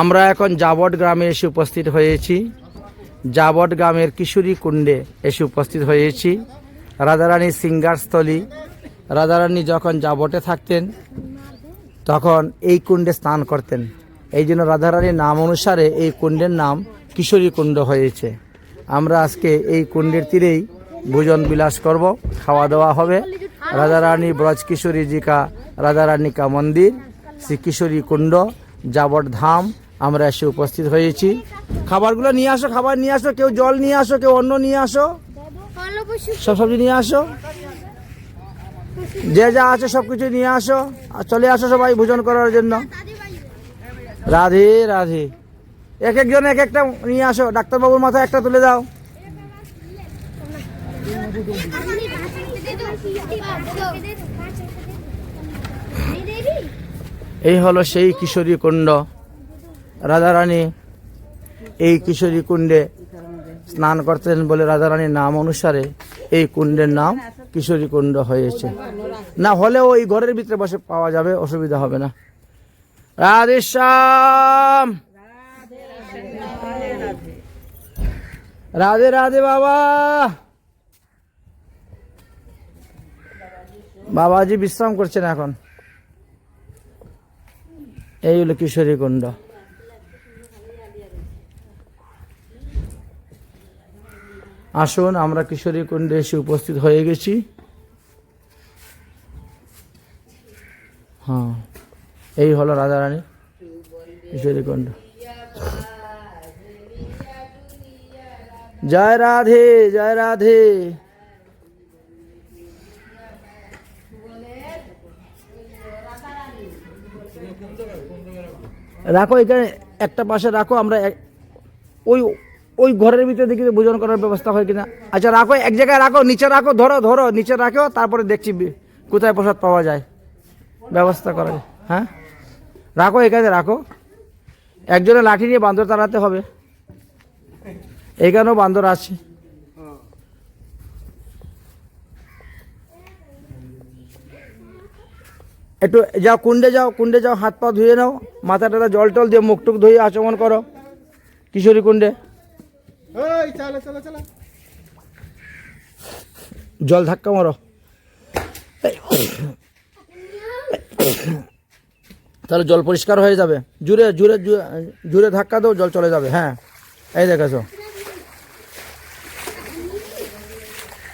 আমরা এখন জাবট গ্রামে এসে উপস্থিত হয়েছি। জাবট গ্রামের কিশোরী কুণ্ডে এসে উপস্থিত হয়েছি। রাধারানী সিঙ্গারস্থলী রাধারানী যখন জাবটে থাকতেন, তখন এই কুণ্ডে স্নান করতেন। এই জন্য রাধারানীর নাম অনুসারে এই কুণ্ডের নাম কিশোরী কুণ্ড হয়েছে। আমরা আজকে এই কুণ্ডের তীরেই ভোজন বিলাস করব, খাওয়া দাওয়া হবে। রাধারানী ব্রজ কিশোরী জিকা রাধারানী কা মন্দির, শ্রী কিশোরী কুণ্ড জাবট ধাম আমরা এসে উপস্থিত হয়েছি। খাবারগুলো নিয়ে আসো, খাবার নিয়ে আসো, কেউ জল নিয়ে আসো, কেউ অন্য নিয়ে আসো। সব সবজি নিয়ে আসো। যে যা আছে সব কিছু নিয়ে আসো। আর চলে আসো সবাই ভোজন করার জন্য। রাধে রাধে। এক একজন এক একটা নিয়ে আসো। ডাক্তারবাবুর মাথায় একটা তুলে দাও। এই হলো সেই কিশোরী কুণ্ড। রাধারানী এই কিশোরী কুণ্ডে স্নান করতেন বলে রাধারানীর নাম অনুসারে এই কুণ্ডের নাম কিশোরী কুণ্ড হয়েছে। না, হলেও ওই ঘরের ভিতরে বসে পাওয়া যাবে, অসুবিধা হবে না। রাধেশ্যাম রাধে রাধে বাবা! বাবাজি বিশ্রাম করছেন এখন। এই হলো কিশোরী কুণ্ড। আসুন, আমরা কিশোরী কুণ্ডে এসে উপস্থিত হয়ে গেছি। হ্যাঁ এই হলো রাধারানী, কিশোরী কুণ্ড। জয় রাধে জয় রাধে। রাখো এখানে, একটা পাশে রাখো, আমরা ওই ওই ঘরের ভিতরে দেখি ভোজন করার ব্যবস্থা হয় কিনা। আচ্ছা রাখো, এক জায়গায় রাখো, নিচে রাখো, ধরো ধরো, নিচে রাখো, তারপরে দেখছি কোথায় প্রসাদ পাওয়া যায়। ব্যবস্থা করা যায় হ্যাঁ? রাখো এখানে রাখো। একজনের লাঠি নিয়ে বান্দর তাড়াতে হবে। এখানেও বান্দর আছে। একটু যাও, কুণ্ডে যাও কুণ্ডে যাও, হাত পা ধুয়ে নাও মাথা টাথা জল টল দিয়ে মুখ টুক ধুয়ে আচমন করো। কিশোরী কুণ্ডে। জল ধাক্কা মারো। তাহলে জল পরিষ্কার হয়ে যাবে। জুড়ে জুড়ে, জুড়ে- ধাক্কা দাও, জল চলে যাবে হ্যাঁ। এই দেখেছ।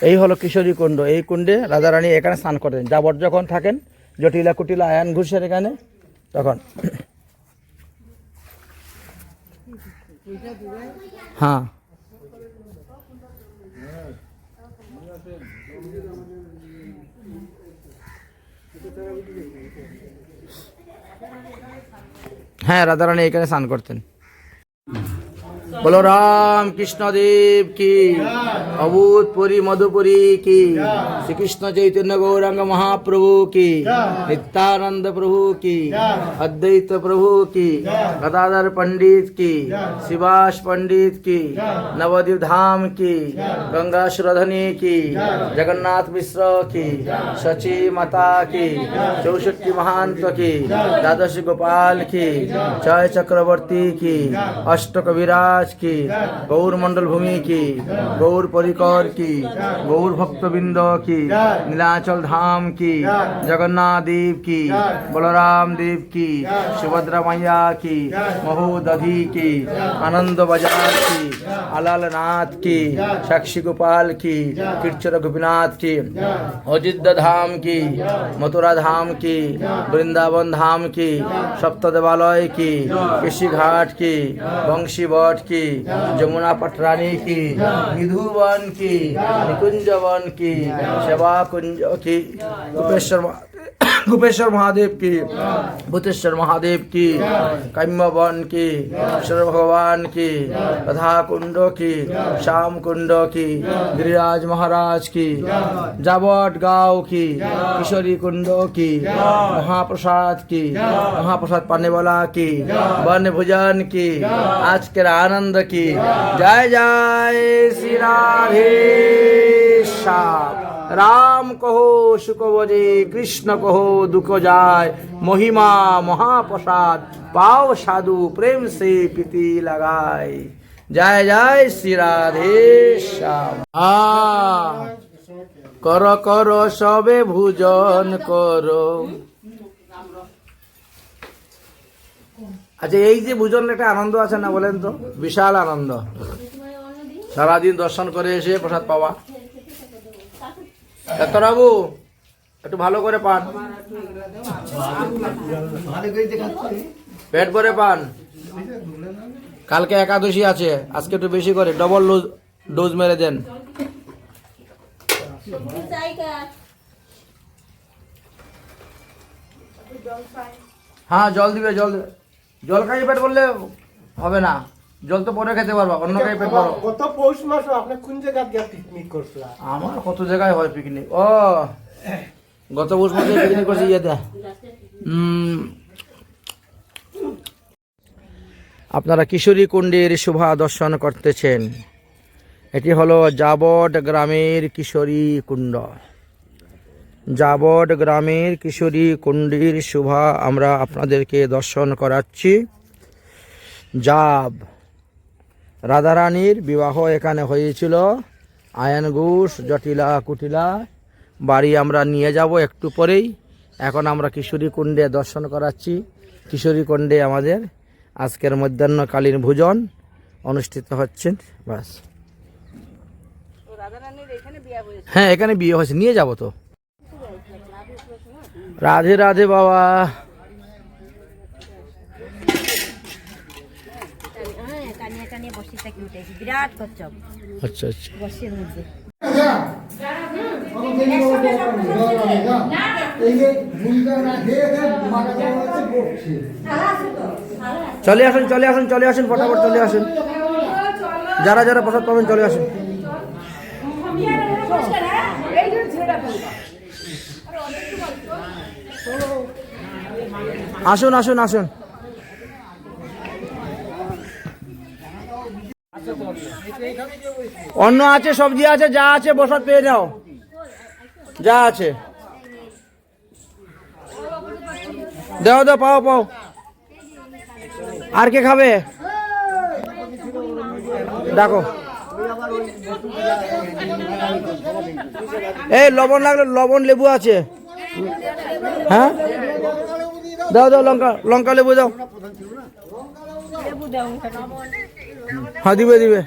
এই হলো কিশোরী কুণ্ড। এই কুণ্ডে রাধারানী এখানে স্নান করেন। যাবর যখন থাকেন, জটিলা কুটিলা আয়ান ঘুষের এখানে, তখন। হ্যাঁ। হ্যাঁ রাধারানী এখানে স্নান করতেন। बोलो राम कृष्ण देव की अभूतपुरी मधुपुरी की श्री कृष्ण चैतन्य गौरंग महाप्रभु की, नित्यानंद प्रभु की, अद्वैत प्रभु की, गदाधर पंडित की शिवाश पंडित की, नवदीप धाम की गंगा श्रधनी की, जगन्नाथ मिश्र की सची माता की चौसठी महांत की, द्वादश गोपाल की जय चक्रवर्ती की अष्टक विराज মহারাজ কি? গৌর মন্ডল ভূমি কি? গৌর পরিকর কি? গৌর ভক্তবৃন্দ কি? নীলাচল ধাম কি? জগন্নাথ দেব কি? বলরাম দেব কি? সুভদ্রা মাইয়া কি? মহু দধি কি? আনন্দ বাজার কি? আলাল নাথ কি? সাক্ষী গোপাল কি? কীর্চর গোপীনাথ কি? অযোধ্যা ধাম কি? মথুরা ধাম কি? বৃন্দাবন ধাম কি? সপ্তদেবালয় কি? কৃষিঘাট কি? বংশীবট কি? जमुना पटरानी की निधुवन की निकुंजवन की सेवा कुंज की उपेश महा- गोपेश्वर महादेव की भूतेश्वर महादेव की काम्य वन की ईश्वर भगवान की राधा कुंड की श्याम कुंड की गिरिराज महाराज की जावट गांव की किशोरी कुंड की महाप्रसाद की महाप्रसाद पाने वाला की वन भोजन की आज के आनंद की जय जय श्री राधे श्याम রাম কহো, সুখ বজে কৃষ্ণ কহো, দুঃখ যায়, মহিমা, মহাপ্রসাদ, পাও সাধু, প্রেম সে প্রীতি লাগায়। জয় জয় শ্রী রাধে শ্যাম। আ কর কর, সবে ভুজন করো। আচ্ছা এই যে ভুজন একটা আনন্দ আছে না বলেন তো? বিশাল আনন্দ। সারাদিন দর্শন করে এসে প্রসাদ পাওয়া। ডাক্তারবাবু একটু ভালো করে পান। পেট ভরে পান। কালকে একাদশী আছে, আজকে একটু বেশি করে ডবল ডোজ মেরে দেন। হ্যাঁ জল দিবে, জল জল খাইয়ে পেট বললে হবে না। জল তো পরে খেতে পারবা অন্য ভরো গত পৌষ মাস আপনি কোন জায়গা গিয়ে পিকনিক আমার কত জায়গায় হয় পিকনিক ও গত বছর মাসে পিকনিক করছি ইয়েতে। আপনারা কিশোরী কুণ্ডের শোভা দর্শন করতেছেন। এটি হলো জাবট গ্রামের কিশোরী কুণ্ড। জাবট গ্রামের কিশোরী কুণ্ডীর শোভা আমরা আপনাদেরকে দর্শন করাচ্ছি। জাব রাধারানীর বিবাহ এখানে হয়েছিল। আয়ন ঘোষ জটিলা কুটিলা বাড়ি আমরা নিয়ে যাব একটু পরেই। এখন আমরা কিশোরী কুণ্ডে দর্শন করাচ্ছি। কিশোরী কুণ্ডে আমাদের আজকের মধ্যাহ্নকালীন ভোজন অনুষ্ঠিত হচ্ছেন বাস। হ্যাঁ এখানে বিয়ে হয়েছে। নিয়ে যাব তো। রাধে রাধে বাবা হ্যাঁ কানিয়া কানিয়া উঠেছি বিরাট কচ্ছপ। আচ্ছা আচ্ছা। মধ্যে। চলে আসুন চলে আসুন চলে আসুন ফটাফট চলে আসুন। যারা যারা প্রসাদ পাবেন চলে আসুন। আসুন আসুন আসুন। অন্য আছে, সবজি আছে, যা আছে বসাত পেয়ে যাও। যা আছে। দাও দাও, পাও পাও। আর কে খাবে? ডাকো এই, লবণ লাগলে লবণ লেবু আছে। হ্যাঁ? দাও দাও, লঙ্কা লঙ্কা লেবু দাও। হ্যাঁ দিবে দিবে।